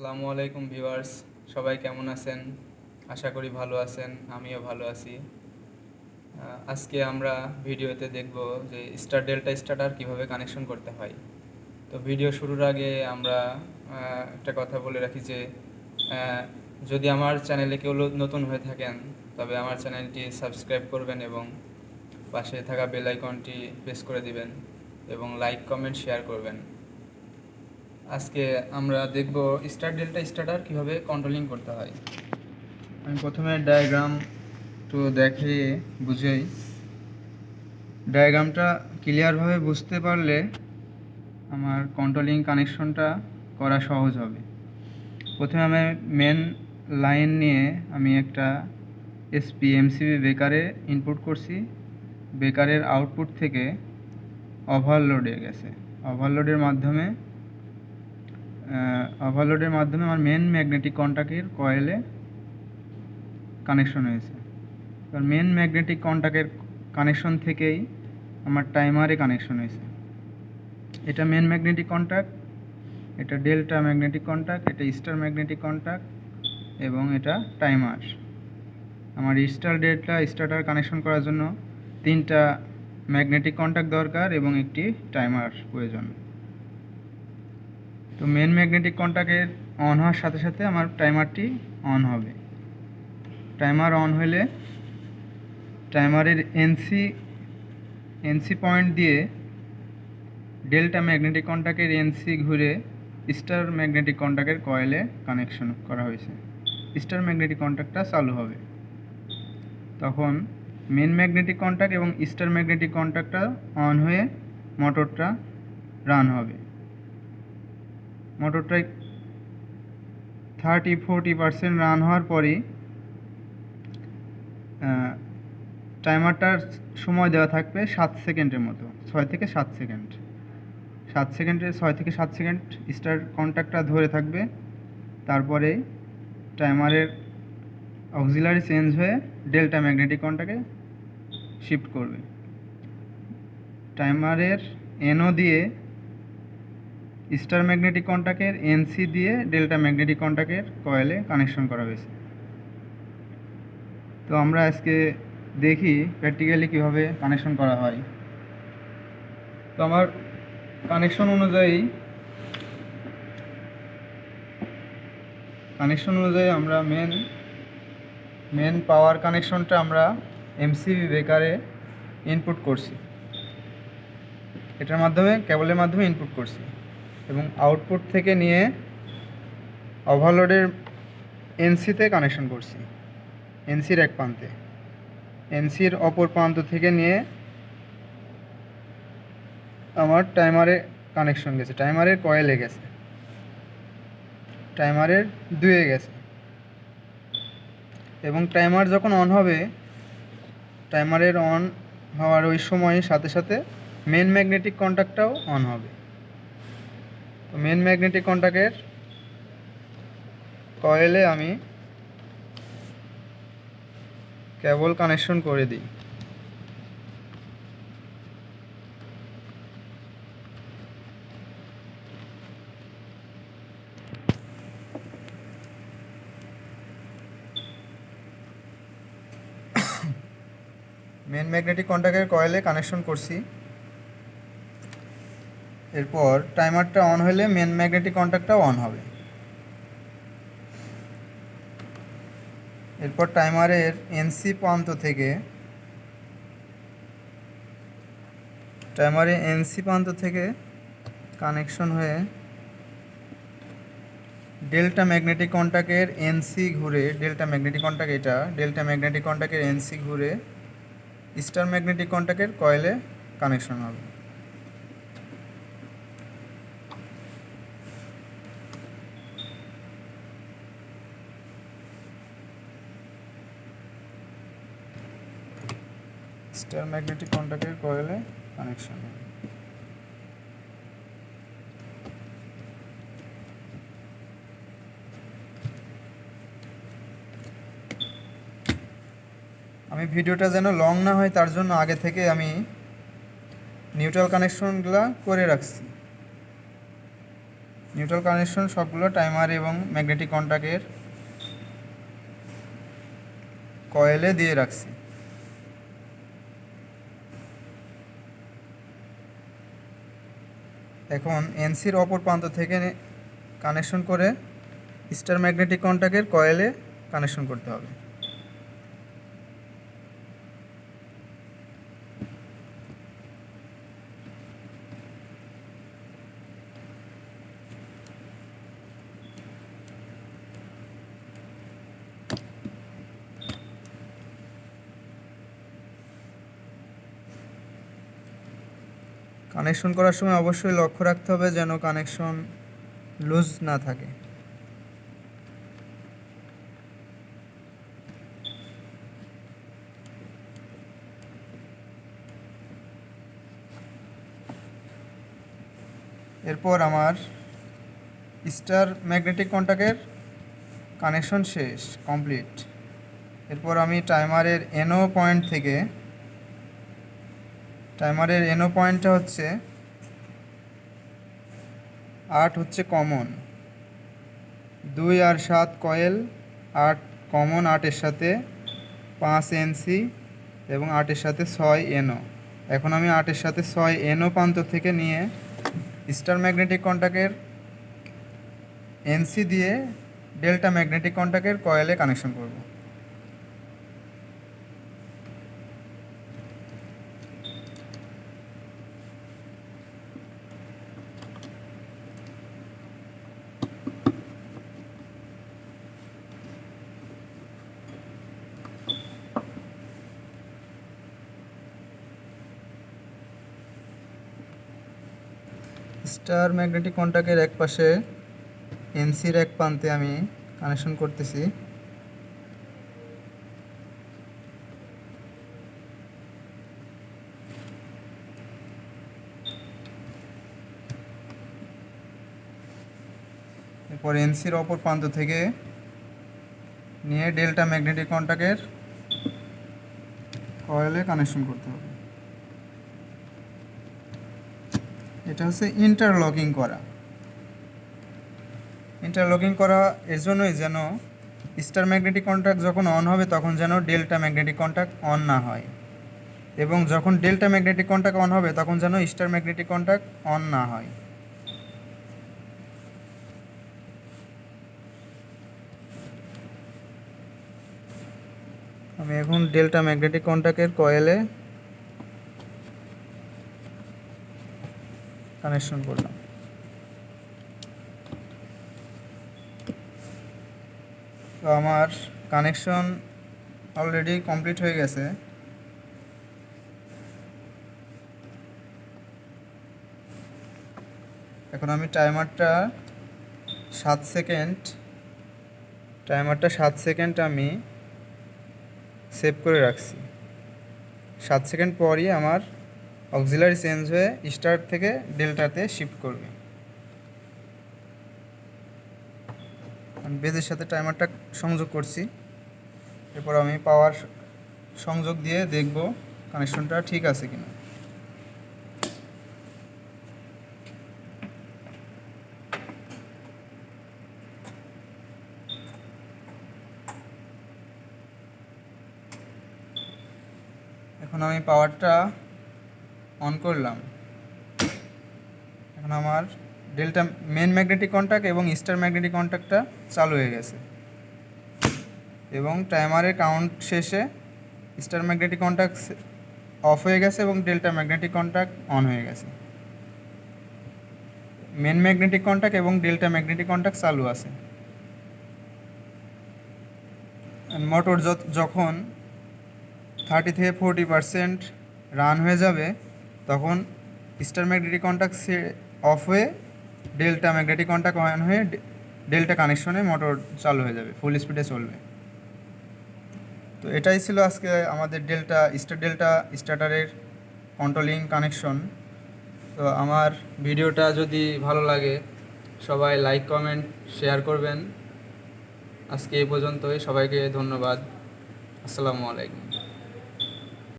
আসসালামু আলাইকুম ভিউয়ার্স, সবাই কেমন আছেন? আশা করি ভালো আছেন, আমিও ভালো আছি। আজকে আমরা ভিডিওতে দেখব যে স্টার ডেল্টা স্টার্টার কীভাবে কানেকশন করতে হয়। তো ভিডিও শুরুর আগে আমরা একটা কথা বলে রাখি যে যদি আমার চ্যানেলে কেউ নতুন হয়ে থাকেন, তবে আমার চ্যানেলটি সাবস্ক্রাইব করবেন এবং পাশে থাকা বেল আইকনটি প্রেস করে দিবেন এবং লাইক, কমেন্ট, শেয়ার করবেন। আজকে আমরা দেখব স্টার ডেল্টা স্টার্টার কীভাবে কন্ট্রোলিং করতে হয়। আমি প্রথমে ডায়াগ্রাম একটু দেখিয়ে বুঝাই। ডায়াগ্রামটা ক্লিয়ারভাবে বুঝতে পারলে আমার কন্ট্রোলিং কানেকশনটা করা সহজ হবে। প্রথমে আমি মেন লাইন নিয়ে আমি একটা এসপি এমসিবি বেকারে ইনপুট করছি। বেকারের আউটপুট থেকে ওভারলোডে গেছে। ওভারলোডের মাধ্যমে ওভারলোডের মাধ্যমে আমার মেন ম্যাগনেটিক কন্ট্যাক্টের কয়েলে কানেকশন হয়েছে। এবার মেন ম্যাগনেটিক কন্ট্যাক্টের কানেকশন থেকেই আমার টাইমারে কানেকশন হয়েছে। এটা মেন ম্যাগনেটিক কন্ট্যাক্ট এটা ডেল্টা ম্যাগনেটিক কন্ট্যাক্ট এটা স্টার ম্যাগনেটিক কন্ট্যাক্ট এবং এটা টাইমার আমার স্টার ডেল্টা স্টার্টার কানেকশন করার জন্য তিনটা ম্যাগনেটিক কন্ট্যাক্ট দরকার এবং একটি টাইমার প্রয়োজন। তো মেন ম্যাগনেটিক কন্ট্যাক্টের অন হওয়ার সাথে সাথে আমার টাইমারটি অন হবে। টাইমার অন হলে টাইমারের এনসি এনসি পয়েন্ট দিয়ে ডেল্টা ম্যাগনেটিক কন্ট্যাক্টের এনসি ঘুরে স্টার ম্যাগনেটিক কন্ট্যাক্টের কয়েলে কানেকশন করা হয়েছে। স্টার ম্যাগনেটিক কন্ট্যাক্টটা চালু হবে। তখন মেন ম্যাগনেটিক কন্ট্যাক্ট এবং স্টার ম্যাগনেটিক কন্ট্যাক্টটা অন হয়ে মোটরটা রান হবে। মোটরটায় থার্টি, ফোরটি পার্সেন্ট রান হওয়ার পরই টাইমারটার সময় দেওয়া থাকবে সাত সেকেন্ডের মতো, ছয় থেকে সাত সেকেন্ড। সাত সেকেন্ডে, ছয় থেকে সাত সেকেন্ড স্টার কন্ট্যাক্টটা ধরে থাকবে, তারপরে টাইমারের অক্সিলারি চেঞ্জ হয়ে ডেল্টা ম্যাগনেটিক কন্ট্যাক্টে শিফট করবে। টাইমারের এনও দিয়ে স্টার ম্যাগনেটিক কন্ট্যাক্টের এনসি দিয়ে ডেল্টা ম্যাগনেটিক কন্ট্যাক্টের কয়েলে কানেকশন করা হয়েছে। তো আমরা আজকে দেখি প্র্যাকটিক্যালি কীভাবে কানেকশন করা হয়। তো আমার কানেকশন অনুযায়ী কানেকশন অনুযায়ী আমরা মেন মেন পাওয়ার কানেকশনটা আমরা এমসিবি বেকারে ইনপুট করছি। এটার মাধ্যমে কেবলের মাধ্যমে ইনপুট করছি। এবং আউটপুট থেকে নিয়ে ওভারলোডের এনসিতে কানেকশন করছি। এনসির এক প্রান্তে। এনসির অপর প্রান্ত থেকে নিয়ে আমার টাইমারে কানেকশন গেছে। টাইমারের কয়েলে গেছে। টাইমারের দুয়ে গেছে। এবং টাইমার যখন অন হবে টাইমারের অন হওয়ার ওই সময় সাথে সাথে মেন ম্যাগনেটিক কন্ট্যাক্টটাও অন হবে। মেন ম্যাগনেটিক কন্ট্যাক্টের কয়েলে আমি কেবল কানেকশন করে দিই। মেন ম্যাগনেটিক কন্ট্যাক্টের কয়েলে কানেকশন করছি। এরপর টাইমারটা অন হলে মেন ম্যাগনেটিক কন্ট্যাক্টটাও অন হবে। এরপর টাইমারের এনসি প্রান্ত থেকে, টাইমারের এনসি প্রান্ত থেকে কানেকশন হয়ে ডেল্টা ম্যাগনেটিক কন্ট্যাক্টের এনসি ঘুরে ডেল্টা ম্যাগনেটিক কন্ট্যাক্ট এটা ডেল্টা ম্যাগনেটিক কন্ট্যাক্টের এনসি ঘুরে স্টার ম্যাগনেটিক কন্ট্যাক্টের কয়েলে কানেকশন হবে। স্টার ম্যাগনেটিক কন্ট্যাক্টের কয়েলে কানেকশন আমি ভিডিওটা যেন লং না হয়, তার জন্য আগে থেকে আমি নিউট্রাল কানেকশনগুলো করে রাখছি। নিউট্রাল কানেকশন সবগুলো টাইমার এবং ম্যাগনেটিক কন্ট্যাক্টের কয়েলে দিয়ে রাখছি। এখন এনসির অপর প্রান্ত থেকে কানেকশন করে স্টার ম্যাগনেটিক কন্ট্যাক্টের কয়েলে কানেকশন করতে হবে। কানেকশন করার সময় অবশ্যই লক্ষ্য রাখতে হবে যেন কানেকশন লুজ না থাকে। এরপর আমার স্টার ম্যাগনেটিক কন্ট্যাক্টের কানেকশন শেষ কমপ্লিট এরপর আমি টাইমারের এনও পয়েন্ট থেকে টাইমারের এনো পয়েন্টটা হচ্ছে আট হচ্ছে কমন। দুই আর সাত কয়েল, আট কমন, আটের সাথে পাঁচ এনসি এবং আটের সাথে ছয় এনও। এখন আমি আটের সাথে ছয় এনও প্রান্ত থেকে নিয়ে স্টার ম্যাগনেটিক কন্ট্যাক্টের এনসি দিয়ে ডেল্টা ম্যাগনেটিক কন্ট্যাক্টের কয়েলে কানেকশন করব। স্টার ম্যাগনেটিক কন্ট্যাক্টের এক পাশে এনসির এক প্রান্তে আমি কানেকশন করতেছি। এরপর এনসির অপর প্রান্ত থেকে নিয়ে ডেল্টা ম্যাগনেটিক কন্ট্যাক্টের কয়েলে কানেকশন করতে হবে। এটা হচ্ছে ইন্টারলকিং করা। ইন্টারলকিং করা এর জন্যই যেন স্টার ম্যাগনেটিক কন্ট্যাক্ট যখন অন হবে, তখন যেন ডেল্টা ম্যাগনেটিক কন্ট্যাক্ট অন না হয়। এবং যখন ডেল্টা ম্যাগনেটিক কন্ট্যাক্ট অন হবে, তখন যেন স্টার ম্যাগনেটিক কন্ট্যাক্ট অন না হয়। আমি এখন ডেল্টা ম্যাগনেটিক কন্ট্যাক্টের কয়েলে কানেকশন করলাম। তো আমার কানেকশন অলরেডি কমপ্লিট হয়ে গেছে। এখন আমি টাইমারটা সাত সেকেন্ড টাইমারটা সাত সেকেন্ড আমি সেভ করে রাখছি। সাত সেকেন্ড পরই আমার অক্সিলারি চেঞ্জ হয়ে স্টার থেকে ডেল্টাতে শিফট করবে। বেজের সাথে টাইমারটা সংযোগ করছি। এরপর আমি পাওয়ার সংযোগ দিয়ে দেখব কানেকশনটা ঠিক আছে কিনা। এখন আমি পাওয়ারটা অন করলাম। এখন আমার ডেল্টা মেন ম্যাগনেটিক কন্ট্যাক্ট এবং স্টার ম্যাগনেটিক কন্ট্যাক্টটা চালু হয়ে গেছে। এবং টাইমারের কাউন্ট শেষে স্টার ম্যাগনেটিক কন্ট্যাক্ট অফ হয়ে গেছে এবং ডেল্টা ম্যাগনেটিক কন্ট্যাক্ট অন হয়ে গেছে। মেন ম্যাগনেটিক কন্ট্যাক্ট এবং ডেল্টা ম্যাগনেটিক কন্ট্যাক্ট চালু আছে। মোটর যখন থার্টি থেকে ফোরটি পার্সেন্ট রান হয়ে যাবে তখন স্টার ম্যাগনেটিক কন্ট্যাক্ট অফ হয়ে ডেল্টা ম্যাগনেটিক কন্ট্যাক্ট অন হয়ে ডেল্টা কানেকশনে মোটর চালু হয়ে যাবে ফুল স্পিডে চলবে। তো এটাই ছিল আজকে আমাদের ডেল্টা স্টার ডেল্টা স্টার্টারের কন্ট্রোলিং কানেকশন তো আমার ভিডিওটা যদি ভালো লাগে, সবাই লাইক কমেন্ট শেয়ার করবেন। আজকে এই পর্যন্তই, সবাইকে ধন্যবাদ। আসসালামু আলাইকুম।